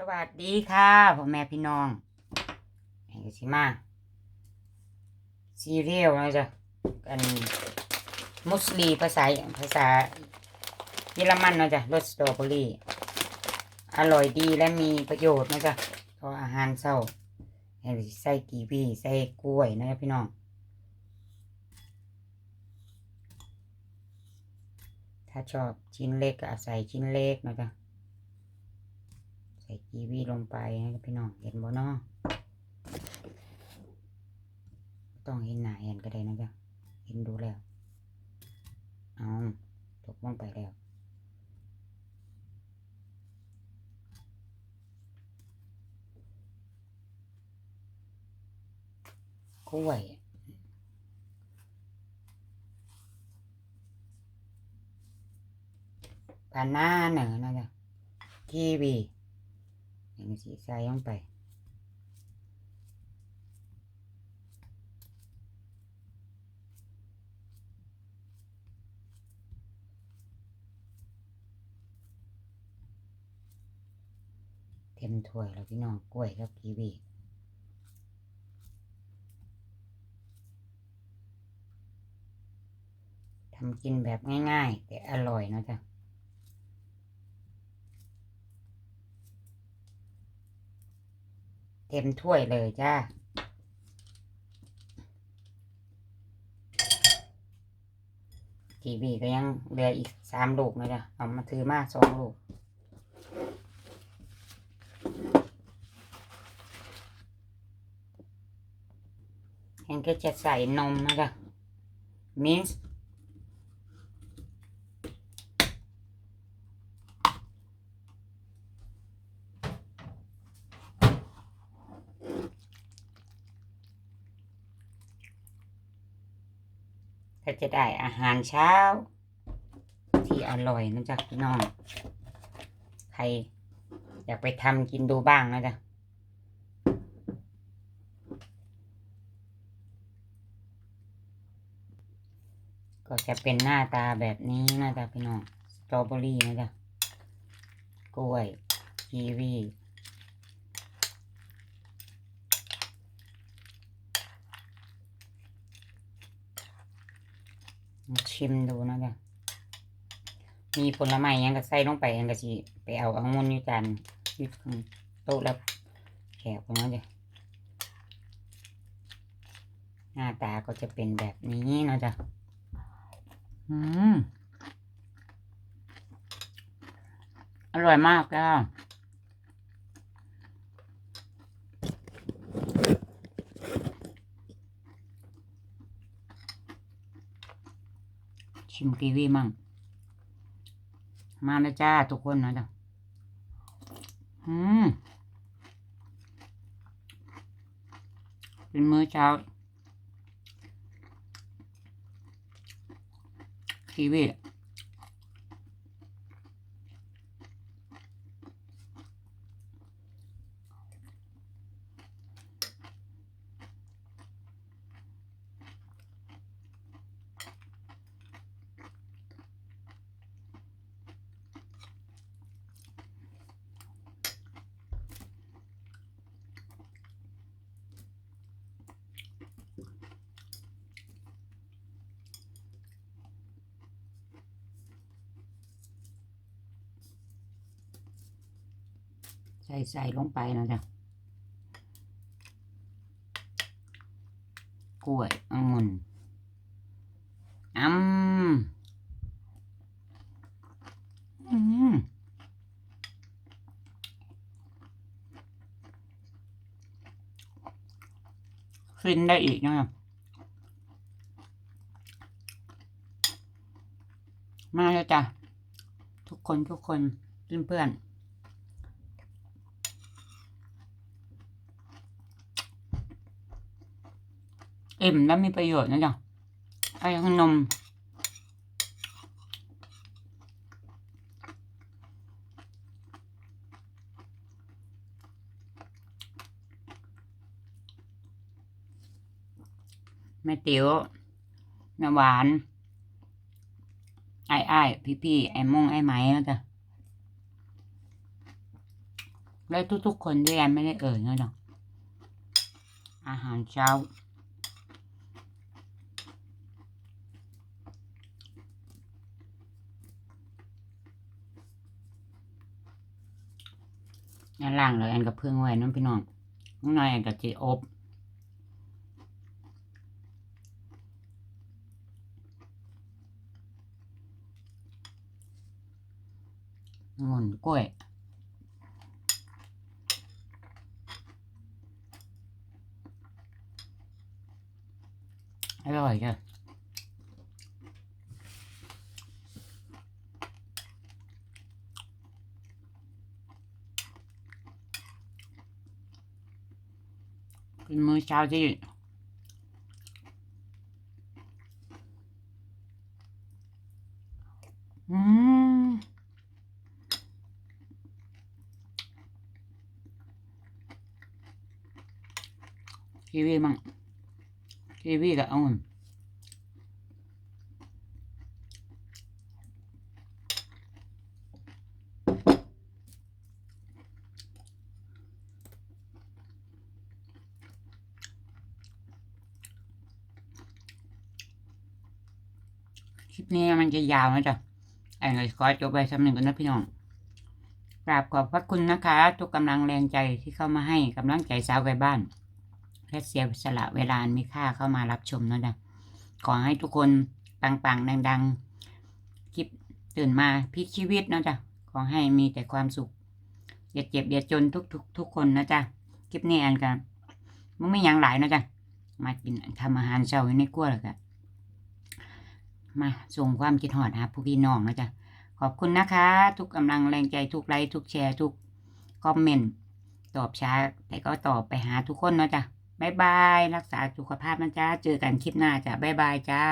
สวัสดีค่ะพ่อแม่พี่น้องแห่งสิมาซีเรียลนะจ๊ะกันมุสลีภาษาภาษาเยอรมันนะจ๊ะรสสตรอเบอรี่อร่อยดีและมีประโยชน์นะจ๊ะต่ออาหารเช้าแห่งสิใส่กีวีใส่กล้วยนะจ๊ะพี่น้องถ้าชอบชิ้นเล็กก็ใส่ชิ้นเล็กนะจ๊ะ ส่กีวีลงไปนะพี่น้องเห็นบ่เนาะต้องเห็นหน้าเห็นก็ได้นะจ๊ะเห็นดูแล้ว เอาตกลงไปแล้วกล้วยบานาเนอนะจ๊ะกีวี อย่างนี้สีใส่ลงไปเต็มถ้วยแล้วพี่น้องกล้วยกับกีวีทำกินแบบง่าย ๆ แต่อร่อยนะจ๊ะ ต็มถ้วยเลยจ้าทีวีก็ยังเหลืออีกสามลูกนะจ๊ะเอามาถือมาสองลูกแห้งก็จะใส่นมนะจ๊ะมิ ก็จะได้อาหารเช้า ที่อร่อยนะจ๊ะพี่น้อง ใครอยากไปทำกินดูบ้างนะจ๊ะก็จะเป็นหน้าตาแบบนี้นะจ๊ะพี่น้อง สตรอเบอรี่นะจ๊ะ กล้วยกีวี ชิมดูนะจ๊ะมีผลไม้ยังก็ใส่ลงไปยังก็สิไปเอาองุ่นอยู่จานอยู่โต๊ะแล้วแขกคนนั้นจ้ะหน้าตาก็จะเป็นแบบนี้นะจ๊ะอืมอร่อยมากจ้า ชิมกีวีมั่ง มาเลยจ้า ทุกคนนะจ๊ะอืมเป็นมื้อเช้ากีวี ใส่ใส่ลงไปนะจ๊ะกล้วยองุ่นอืมอืมฟินได้อีกนะครับมาแล้วจ้ะ ทุกคนทุกคนเพื่อนๆอิ่ ดิ่มและมีประโยชน์นะจ๊ะไอ้ขนมแม่ติ๋วน้ำหวานไอ้ไอ้พี่พี่ไอ้มงไอ้ไหมนะจ๊ะและทุกๆคนที่แอนไม่ได้เอ่ยนะเนาะอาหารเช้า อันล่างเลยอันกับเพื่องไว้น้องพี่น้องข้างในอันกับจีอบงุ่นกล้วยอร่อยจ้ะ มื้อเช้าที่อืมกีวีมั่งกีวีกับองุ่น ลิปนี้มันจะยาวนะจ๊ะไอ้เลยขอจบไปสำหนึ่งกันนะพี่น้องกราบขอบพระคุณนะคะ ทุกกำลังแรงใจที่เข้ามาให้กำลังใจสาวไกลบ้านและเสียสละเวลามีค่าเข้ามารับชมนะจ๊ะขอให้ทุกคนปังๆดัง ๆ คลิปตื่นมาพลิกชีวิตนะจ๊ะขอให้มีแต่ความสุขอย่าเจ็บอย่าจนทุกทุกทุกคนนะจ๊ะคลิปนี้อันกันมันไม่ยังหลายนะจ๊ะมากินทำอาหารเช้าในครัวแล้วก็ มาส่งความคิดหอดหาผู้พี่น้องนะจ๊ะขอบคุณนะคะ ทุกกำลังแรงใจทุกไลค์ทุกแชร์ทุกคอมเมนต์ตอบช้าแต่ก็ตอบไปหาทุกคนนะจ๊ะบ๊ายบาย รักษาสุขภาพนะจ๊ะ เจอกันคลิปหน้าจ้ะบ๊ายบายจ้า